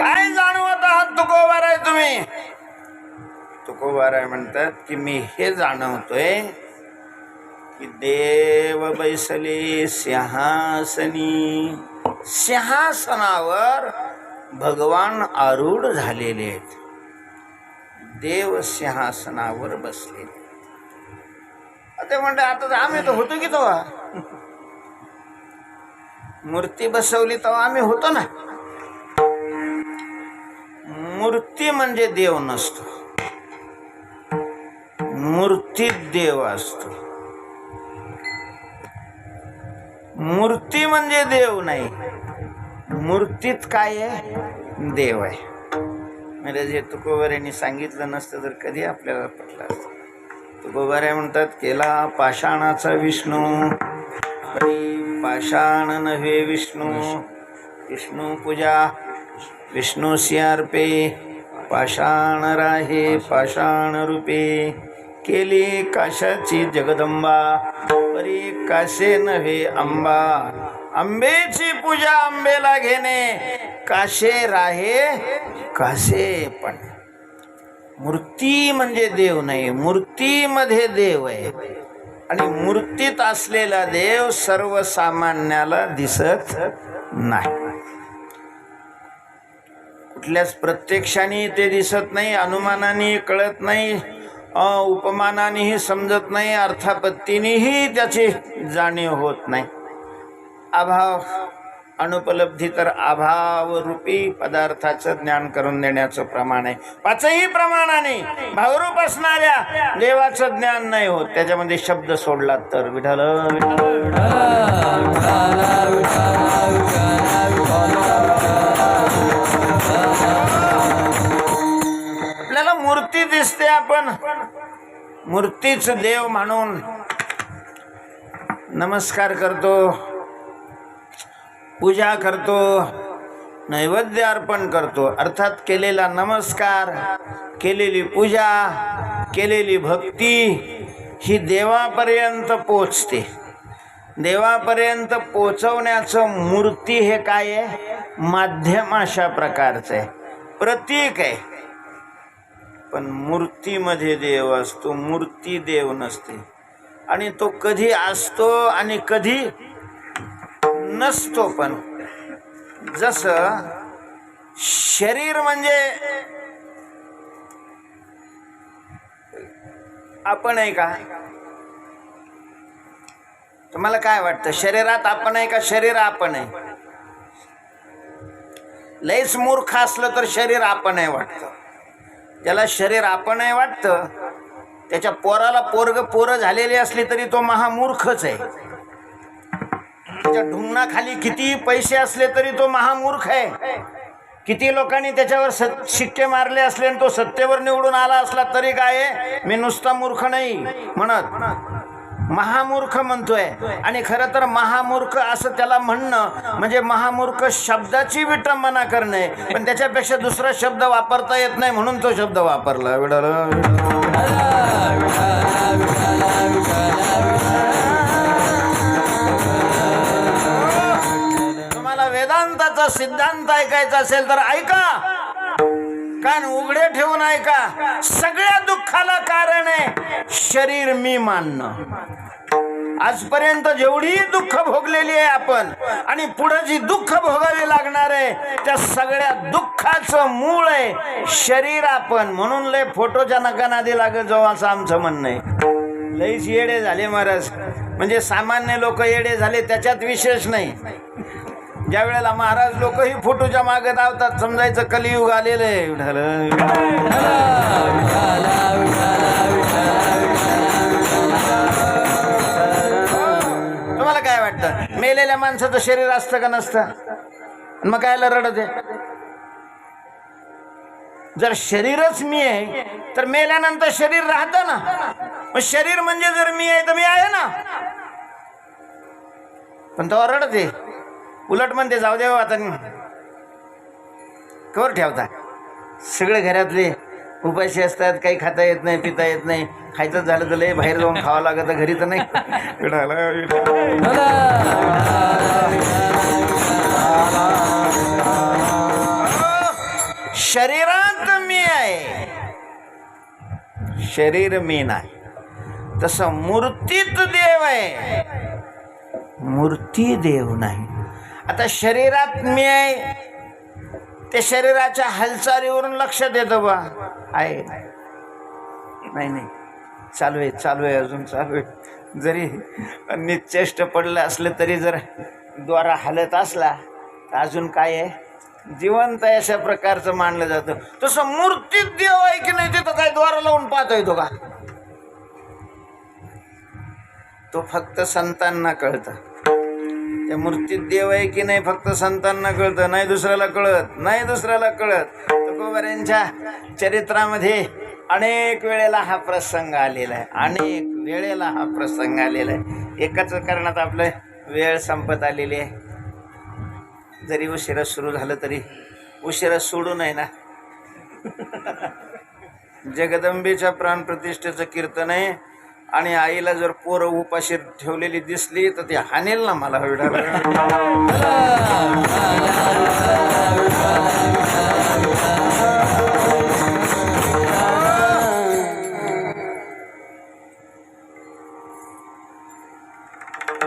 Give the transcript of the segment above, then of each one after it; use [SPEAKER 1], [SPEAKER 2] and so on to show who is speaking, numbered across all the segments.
[SPEAKER 1] काय जाणवत आहात? तुकोबार आहे तुम्ही. तुकोबार आहे म्हणतात की मी हे जाणवतोय की देव बैसले सिंहासनी. सिंहासनावर भगवान आरूढ झालेले आहेत. देव सिंहासनावर बसलेले आता म्हणते आता आम्ही तर होतो की तेव्हा? मूर्ती बसवली तेव्हा आम्ही होतो ना? मूर्ती म्हणजे देव नसतो. मूर्तीत देव असतो. मूर्ती म्हणजे देव नाही. मूर्तीत काय आहे? देव आहे. म्हणजे जे तुकोबर यांनी सांगितलं नसतं तर कधी आपल्याला पटलं असतं. तुकोबर आहे म्हणतात केला पाषाणाचा विष्णू. पाषाण नव्हे विष्णू. विष्णू पूजा विष्णू सियार्पे पाषाण राहे पाषाण रूपे केली काशाची जगदंबा परी काशे नव्हे आंबा. आंबेची पूजा आंबेला घेणे काशे राहे कासे पण. मूर्ती म्हणजे देव नाही मूर्तीमध्ये देव आहे. आणि मूर्तीत असलेला देव सर्वसामान्याला दिसत नाही. कुठल्याच प्रत्यक्षाने ते दिसत नाही अनुमानाने कळत नाही उपमानानेही समजत नाही अर्थापत्तीनेही त्याची जाणीव होत नाही. अभाव अनुपलब्धी तर अभावरूपी पदार्थाचं ज्ञान करून देण्याचं प्रमाण आहे. पाचही प्रमाणाने भावरूप असणाऱ्या देवाचं ज्ञान नाही होत. त्याच्यामध्ये शब्द सोडला तर विठाल विठाल मूर्ती दिसते आपण. मूर्तीच देव म्हणून नमस्कार करतो. पूजा करतो. नैवेद्य अर्पण करतो. अर्थात केलेला नमस्कार केलेली पूजा केलेली भक्ती ही देवापर्यंत पोचते. देवापर्यंत पोचवण्याचं मूर्ती हे काय आहे? माध्यम अशा प्रकारचं आहे. प्रतीक आहे. पण मूर्तीमध्ये देव असतो मूर्ती देव नसते. आणि तो कधी असतो आणि कधी नसतो पण. जसं शरीर म्हणजे आपण आहे का? तुम्हाला काय वाटतं? शरीरात आपण आहे का? शरीर आपण आहे. लयच मूर्ख असलं तर शरीर आपण आहे वाटतं. त्याला शरीर आपणही वाटतं. त्याच्या पोराला पोरग पोरं झालेली असली तरी तो महामूर्खच आहे. त्याच्या ढुंगणाखाली किती पैसे असले तरी तो महामूर्ख आहे. किती लोकांनी त्याच्यावर सत शिक्के मारले असले आणि तो सत्तेवर निवडून आला असला तरी काय आहे? मी नुसता मूर्ख नाही म्हणत. महामूर्ख म्हणतोय. आणि खरं तर महामूर्ख असं त्याला म्हणणं म्हणजे महामूर्ख शब्दाची विटंबना करणे. पण त्याच्यापेक्षा दुसरा शब्द वापरता येत नाही म्हणून तो शब्द वापरला. विडाल तुम्हाला वेदांताचा सिद्धांत ऐकायचा असेल तर ऐका. कान उघडे ठेवून ऐका. सगळ्या दुःखाला कारण आहे. शरीर मी मानणं. आजपर्यंत जेवढी दुःख भोगलेली आहे आपण आणि पुढे जी दुःख भोगावी लागणार आहे त्या सगळ्या दुःखाचं मूळ आहे शरीर आपण. म्हणून लय फोटोच्या नकान आधी लागत जाऊ असं आमचं म्हणणं आहे. लईच येडे झाले महाराज. म्हणजे सामान्य लोक येडे झाले त्याच्यात विशेष नाही. ज्या वेळेला महाराज लोकही फोटोच्या मागे धावतात समजायचं कलियुग आलेलं आहे. तुम्हाला काय वाटतं मेलेल्या माणसाचं शरीर असतं का नसतं? मग कायला रडत आहे? जर शरीरच मी आहे तर मेल्यानंतर शरीर राहतं ना. मग शरीर म्हणजे जर मी आहे तर मी आहे ना. पण तो रडते उलट म्हणते जाऊ देव आता कवर ठेवता. सगळे घरातले उपाशी असतात काही खाता येत नाही पिता येत नाही. खायचं झालं तर लय बाहेर जाऊन खावं लागत घरी तर नाही. शरीरात मी आहे. शरीर मी नाही. तसं मूर्तीत देव आहे. मूर्ती देव नाही. आता शरीरात मी आहे. ते शरीराच्या हालचालीवरून लक्ष देतं बा. आहे. नाही नाही. चालू आहे चालू आहे अजून चालू आहे. जरी निश्चेष्ट पडलं असलं तरी जर द्वारा हलत असला तर अजून काय आहे? जिवंत आहे अशा प्रकारचं मानलं जातं. तसं मूर्तीत देव आहे की नाही तिथं काय द्वारा लावून पाहता येतो का? तो फक्त संतांना कळतं. त्या मूर्तीत देव आहे की नाही फक्त संतांना कळतं नाही दुसऱ्याला कळत नाही दुसऱ्याला कळत. तुकोबऱ्यांच्या चरित्रामध्ये अनेक वेळेला हा प्रसंग आलेला आहे. अनेक वेळेला हा प्रसंग आलेला आहे. एकाच कारणात आपलं वेळ संपत आलेली आहे. जरी उशिरा सुरू झालं तरी उशिरा सोडू नये ना. जगदंबेच्या प्राणप्रतिष्ठेचं कीर्तन आहे. आणि आईला जर पोरं उपाशी ठेवलेली दिसली तर ती हानेल ना मला.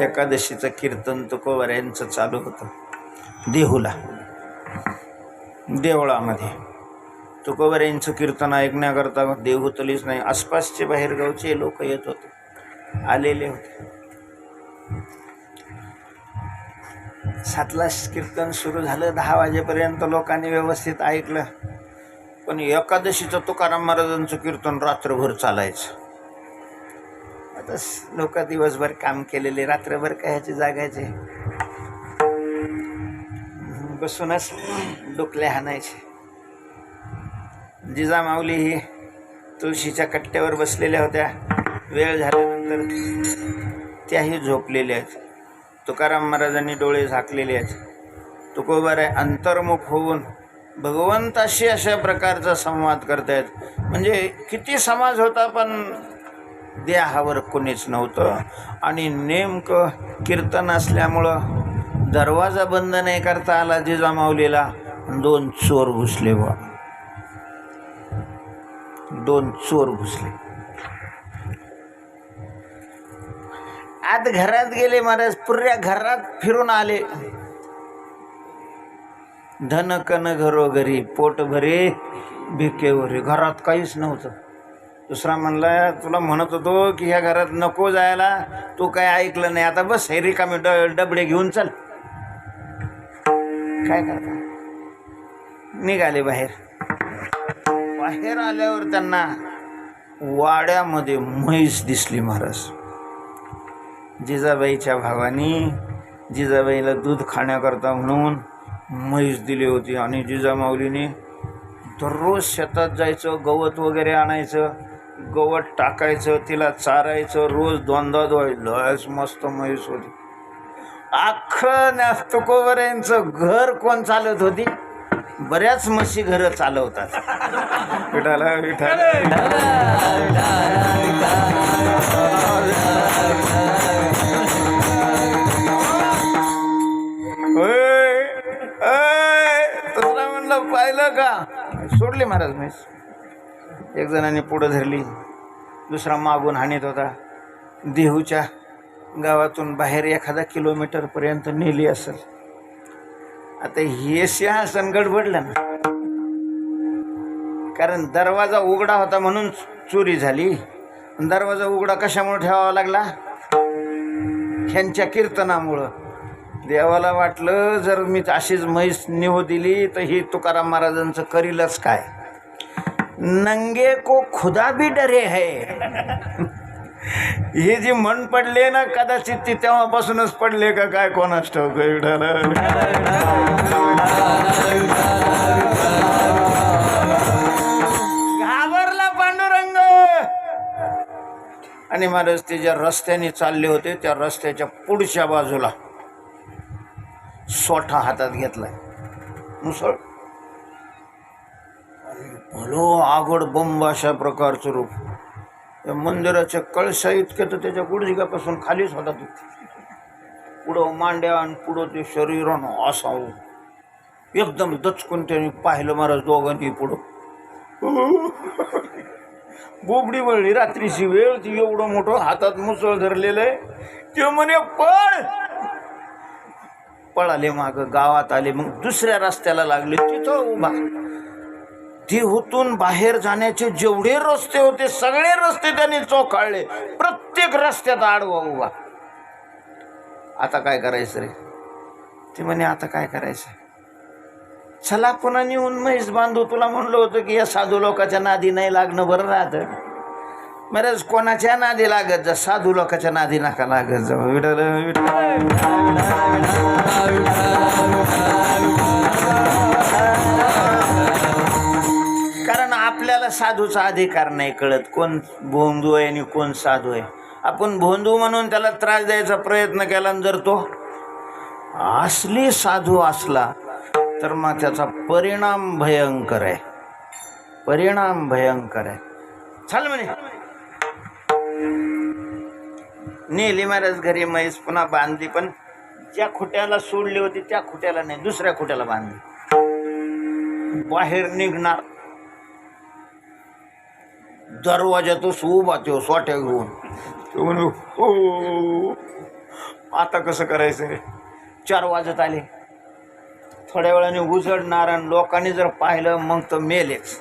[SPEAKER 1] एकादशीचं कीर्तन तुकोबर यांचं चालू होतं. देहूला. देवळामध्ये. तुकोबऱ्यांचं कीर्तन ऐकण्याकरता देहूतलीच नाही. आसपासचे बाहेरगावचे लोक येत होते. आलेले होते. सातला कीर्तन सुरू झालं. दहा वाजेपर्यंत लोकांनी व्यवस्थित ऐकलं. पण एकादशीचं तुकाराम महाराजांचं कीर्तन रात्रभर चालायचं. आता लोक दिवसभर काम केलेले रात्रभर काय जागायचे बसूनच डोकले हाणायचे जिजामाऊली ही तुळशीच्या कट्ट्यावर बसलेल्या होत्या. वेळ झाल्यानंतर त्याही झोपलेल्या आहेत. तुकाराम महाराजांनी डोळे झाकलेले आहेत. तुकोबार आहे अंतर्मुख होऊन भगवंताशी अशा प्रकारचा संवाद करतायत. म्हणजे किती समाज होता पण देहावर कोणीच नव्हतं. आणि नेमकं कीर्तन असल्यामुळं दरवाजा बंद नाही करता आला जिजामाऊलीला दोन चोर घुसले बा दोन चोर घुसले. आत घरात गेले महाराज पुऱ्या घरात फिरून आले. धन कन घरोघरी पोट भरे भिकेवरे घरात काहीच नव्हतं. दुसरा म्हणला तुला म्हणत होतो की ह्या घरात नको जायला. तू काय ऐकलं नाही. आता बस हे रिकामी ड डबडे घेऊन चल. काय करता? निघाले बाहेर. बाहेर आल्यावर त्यांना वाड्यामध्ये म्हैस दिसली महाराज. जिजाबाईच्या भावानी जिजाबाईला दूध खाण्याकरता म्हणून म्हैस दिली होती आणि जिजामाऊलीने दररोज शेतात जायचं गवत वगैरे आणायचं गवत टाकायचं तिला चारायचं रोज दोनदा धुवायचं मस्त म्हैस होती. अख्खं तुकोबऱ्यांचं घर कोण चालत होती? बऱ्याच म्हशी घरं चालवतात. विठाला विठाला दुसरा म्हणलं पाहिलं का? सोडले महाराज म्हैस. एक जणांनी पुढं धरली. दुसरा मागून हाणीत होता. देहूच्या गावातून बाहेर एखादा किलोमीटरपर्यंत नेली असेल. आता हे सिंहासन गडबडलं ना. कारण दरवाजा उघडा होता म्हणून चोरी झाली. दरवाजा उघडा कशामुळे ठेवावा लागला? ह्यांच्या कीर्तनामुळं. देवाला वाटलं जर मी अशीच म्हैस निहो दिली तर ही तुकाराम महाराजांचं करीलच काय? नंगे को खुदा भी डरे है. हे जी मन पडले ना कदाचित ती तेव्हापासूनच पडले का काय कोणाच ठाऊक? घाबरला पांडुरंग! आणि महाराज ते ज्या रस्त्याने चालले होते त्या रस्त्याच्या पुढच्या बाजूला सोठा हातात घेतलाय. मुसळ. भलो आगड बंब अशा प्रकारचं रूप. त्या मंदिराच्या कळशा इतक्या तर त्याच्या गुडघ्यापासून खालीच होता तो. पुढं मांड्या आणि पुढं ते शरीर असावं. एकदम दचकून त्याने पाहिलं महाराज दोघांनी पुढं. बोबडी वळली रात्रीची वेळ ती एवढं मोठं हातात मुसळ धरलेलं आहे. ते म्हणे पळ! पळाले माग गावात आले मग दुसऱ्या रस्त्याला लागले तिथं उभा. देहूतून बाहेर जाण्याचे जेवढे रस्ते होते सगळे रस्ते त्यांनी चोखाळले प्रत्येक रस्त्यात आडवा उभा. आता काय करायचं रे? ते म्हणे आता काय करायचं? चला पुन्हा नेऊन म्हैस बांधू. तुला म्हणलं होतं की या साधू लोकाच्या नादी नाही लागणं बरं राहतं. मरेच कोणाच्या नादी लागत जा. साधू लोकाच्या नादी नका लागत जा. विठ्ठल विठ्ठल साधूचा अधिकार नाही कळत. कोण भोंदू आहे आणि कोण साधू आहे? आपण भोंदू म्हणून त्याला त्रास द्यायचा प्रयत्न केला जर तो असली साधू असला तर मग त्याचा परिणाम भयंकर आहे. परिणाम भयंकर आहे. चाल म्हणे. नेली महाराज घरी म्हैस पुन्हा बांधली पण ज्या खुट्याला सोडली होती त्या खुट्याला नाही दुसऱ्या खुट्याला बांधली. बाहेर निघणार दरवाजातच उभा तो हो, सोट्या घेऊन. तो म्हणे हो आता कसं करायचं? रे चार वाजत आले. थोड्या वेळाने उजडणार आणि लोकांनी जर पाहिलं मग तर मेलेच.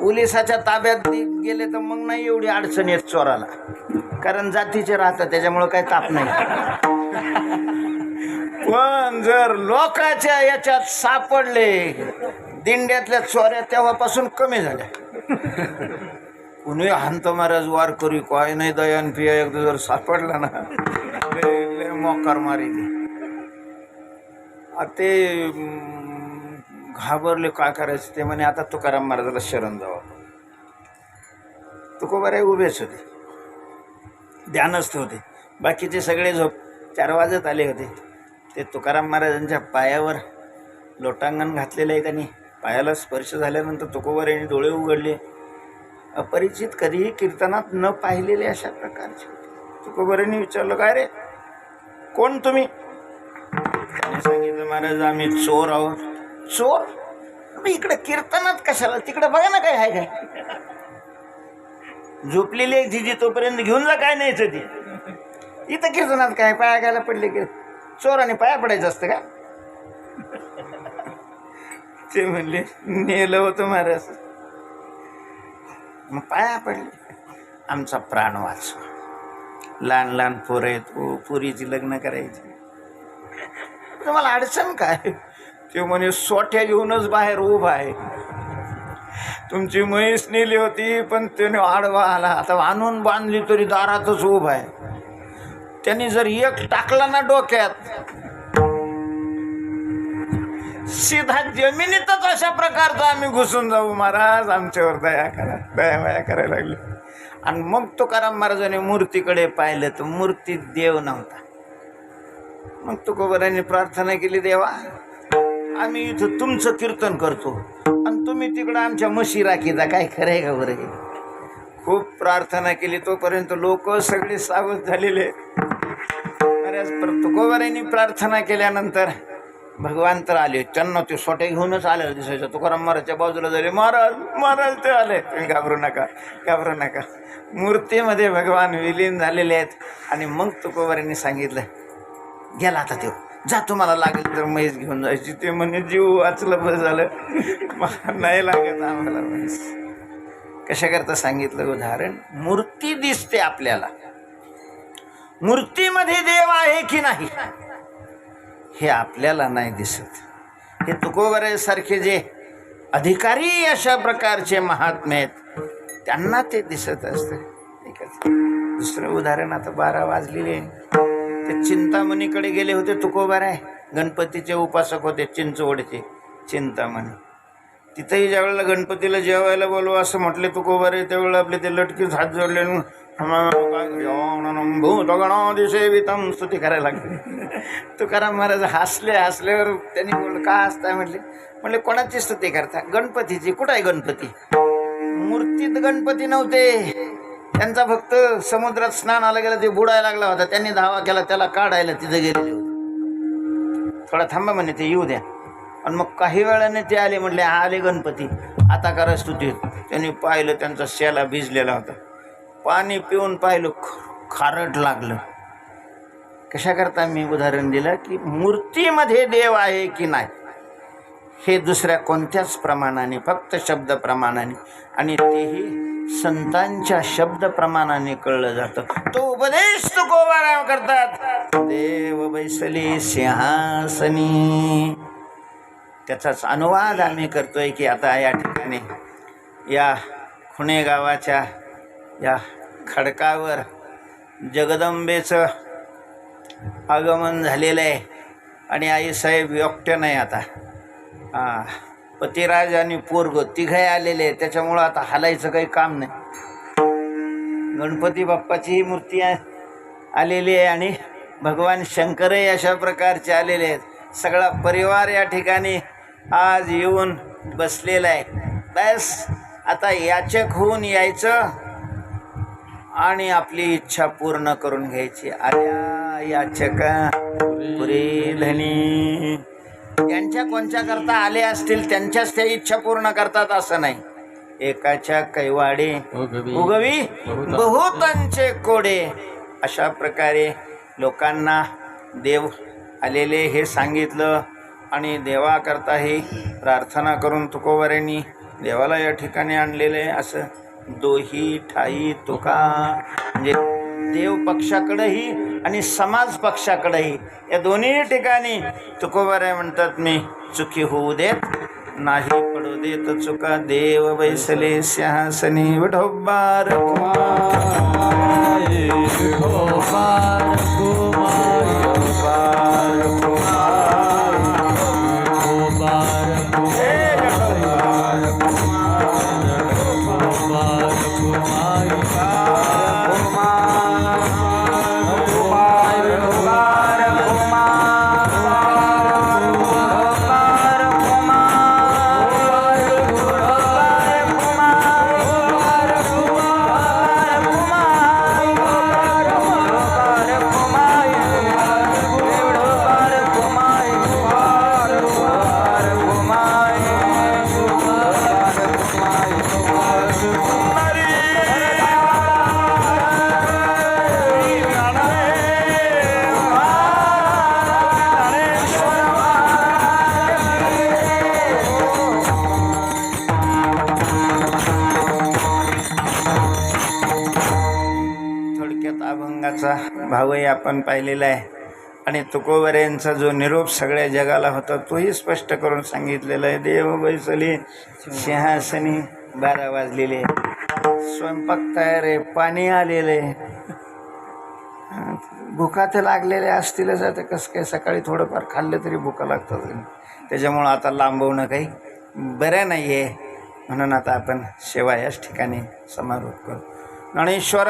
[SPEAKER 1] पोलिसाच्या ताब्यात गेले तर मग नाही एवढी अडचण येत चोराला. कारण जातीचे राहतात त्याच्यामुळं काही ताप नाही. पण जर लोकाच्या याच्यात सापडले दिंड्यातल्या चोऱ्या तेव्हापासून कमी झाल्या. कुणी हांत महाराज वार करी काय नाही दयान पिया एकदा जर सापडला ना मोकार मारी ते घाबरले काय करायचं ते म्हणे आता तुकाराम महाराजाला शरण जावं तुकोबाराय उभेच होते. ध्यानस्थ होते. बाकीचे सगळे झोप चार वाजत आले होते. ते तुकाराम महाराजांच्या पायावर लोटांगण घातलेलं आहे त्यांनी. पायाला स्पर्श झाल्यानंतर तुकोबार यांनी डोळे उघडले. अपरिचित कधीही कीर्तनात न पाहिलेले अशा प्रकारचे होते. विचारलं काय रे? कोण तुम्ही? त्याने सांगितलं महाराज आम्ही चोर आहोत. चोर? मी इकडे कीर्तनात कशाला? तिकडे बघा ना काय आहे काय. झोपलेली एक जिजी तोपर्यंत घेऊन जा काय न्यायचं ती. इथं कीर्तनात काय? पाया घ्यायला पडले की चोराने पाया पडायचं असतं का? ते म्हणले नेलं होतं महाराज. मग पाया पडले. आमचा प्राण वाचवा. लहान लहान पोरं आहेत हो पुरीची लग्न करायची. तुम्हाला अडचण काय? ते म्हणे सोठ्या घेऊनच बाहेर उभा आहे. तुमची म्हैस नेली होती पण त्याने आडवा आला. आता आणून बांधली तरी दारातच उभा आहे. त्यांनी जर एक टाकला ना डोक्यात सीधा जमिनीतच अशा प्रकारचं आम्ही घुसून जाऊ महाराज. आमच्यावर दया करा. दया वया करायला लागली. आणि मग तुकाराम महाराजांनी मूर्तीकडे पाहिलं तर मूर्तीत देव नव्हता. मग तुकोबरांनी प्रार्थना केली देवा आम्ही इथं तुमचं कीर्तन करतो. आणि तुम्ही तिकडं आमच्या म्हशी राखीता काय खरं आहे का बरं खूप प्रार्थना केली. तोपर्यंत लोक सगळे सावध झालेले. बऱ्याच पर तुकोबरांनी प्रार्थना केल्यानंतर भगवान तर आले त्यांना ते सोटे घेऊनच आलेलं दिसायचं. तुकाराम महाराजच्या बाजूला झाले महाराज महाराज ते आले तुम्ही घाबरू नका घाबरू नका. मूर्तीमध्ये भगवान विलीन झालेले आहेत. आणि मग तुकोबरांनी सांगितलं गेला आता तो. जा तुम्हाला लागेल तर म्हैस घेऊन जायची. ते म्हणे जीव वाचलं बरं झालं. मला नाही लागत आम्हाला म्हैस. कशा करता सांगितलं? उदाहरण मूर्ती दिसते आपल्याला. मूर्तीमध्ये देव आहे की नाही? हे आपल्याला नाही दिसत. हे तुकोबऱ्यासारखे जे अधिकारी अशा प्रकारचे महात्मे आहेत त्यांना ते दिसत असतं. दुसरं उदाहरण आता बारा वाजलेले आहे. ते चिंतामणीकडे गेले होते तुकोबाराय. गणपतीचे उपासक होते चिंचवडचे चिंतामणी. तिथंही ज्यावेळेला गणपतीला जेवायला बोलवा असं म्हटले तुकोबारे त्यावेळेला आपले ते लटकीच हात जोडले भूतगणादिसेवितम स्तुती करायला लागली. तुकाराम महाराज हसले हसल्यावर त्यांनी बोललं का हसताय? म्हटले म्हणले कोणाची स्तुती करता? गणपतीची. कुठं आहे गणपती? मूर्तीत गणपती नव्हते. त्यांचा फक्त समुद्रात स्नान आलं गेलं ते बुडायला लागला होता. त्यांनी धावा केला त्याला काढायला तिथे गेलेले होते. थोडा थांबा म्हणे ते येऊ द्या. आणि मग काही वेळाने ते आले म्हटले आले गणपती. आता करा स्तुती. त्यांनी पाहिलं त्यांचा शेला भिजलेला होता. पाणी पिऊन पाहिलं ख- खारट लागलं. कशाकरता मी उदाहरण दिलं की मूर्तीमध्ये देव आहे की नाही? हे दुसऱ्या कोणत्याच प्रमाणाने फक्त शब्द प्रमाणाने आणि तेही संतांच्या शब्द प्रमाणाने कळलं जातं. तो उपदेश तुकोबाराम करतात. देव बैसली सिंहासनी. त्याचाच अनुवाद आम्ही करतोय की आता या ठिकाणी या खुणे गावाच्या या खडकावर जगदंबेचं आगमन झालेलं आहे. आणि आईसाहेब व्यक्त नाही आता. हां पतिराज आणि पोरग तिघे आलेले आहे त्याच्यामुळं आता हालायचं काही काम नाही. गणपती बाप्पाचीही मूर्ती आलेली आहे आणि भगवान शंकरही अशा प्रकारचे आलेले आहेत. सगळा परिवार या ठिकाणी आज येऊन बसलेला आहे. बस आता याचक होऊन यायचं. आणि आपली इच्छा पूर्ण करून घ्यायची. आर्या याचका पुरे धनी. त्यांच्या कोणच्या करता आले असतील त्यांच्याच त्या इच्छा पूर्ण करतात असं नाही. एकाच्या कैवाडे. उगवी. बहुतांचे कोडे. अशा प्रकारे लोकांना देव आलेले हे सांगितलं आणि देवाकरताही प्रार्थना करून तुकोबऱ्यांनी देवाला या ठिकाणी आणलेले असं दोही ठाई तुका. म्हणजे देव पक्षाकडंही आणि समाज पक्षाकडंही या दोन्ही ठिकाणी तुकोबारे म्हणतात मी चुकी होऊ देत नाही पडू देत चुका. देव बैसले सिंहासनी विठोबार थोडक्यात अभंगाचा भावही आपण पाहिलेला आहे. आणि तुकोबऱ्यांचा जो निरोप सगळ्या जगाला होता तोही स्पष्ट करून सांगितलेला आहे. देव बैसली सिंहासनी बारा वाजलेले. स्वयंपाक तयार आहे पाणी आलेलं आहे. भुका तर लागलेल्या असतीलच आता कसं काय सकाळी थोडंफार खाल्लं तरी भुका लागतात. त्याच्यामुळं आता लांबवणं काही बरं नाही आहे म्हणून आता आपण सेवा याच ठिकाणी समारोप करू गणेश्वर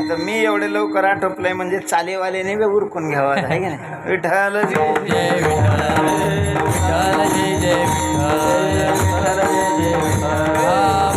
[SPEAKER 1] आता मी एवढे लवकर आटोपलंय म्हणजे चालेवाल्याने बी उरकून घ्यावा आहे की नाही? विठ्ठल વિઠ્ઠલ જય જય વિઠ્ઠલ વિઠ્ઠલ જય જય વિઠ્ઠલ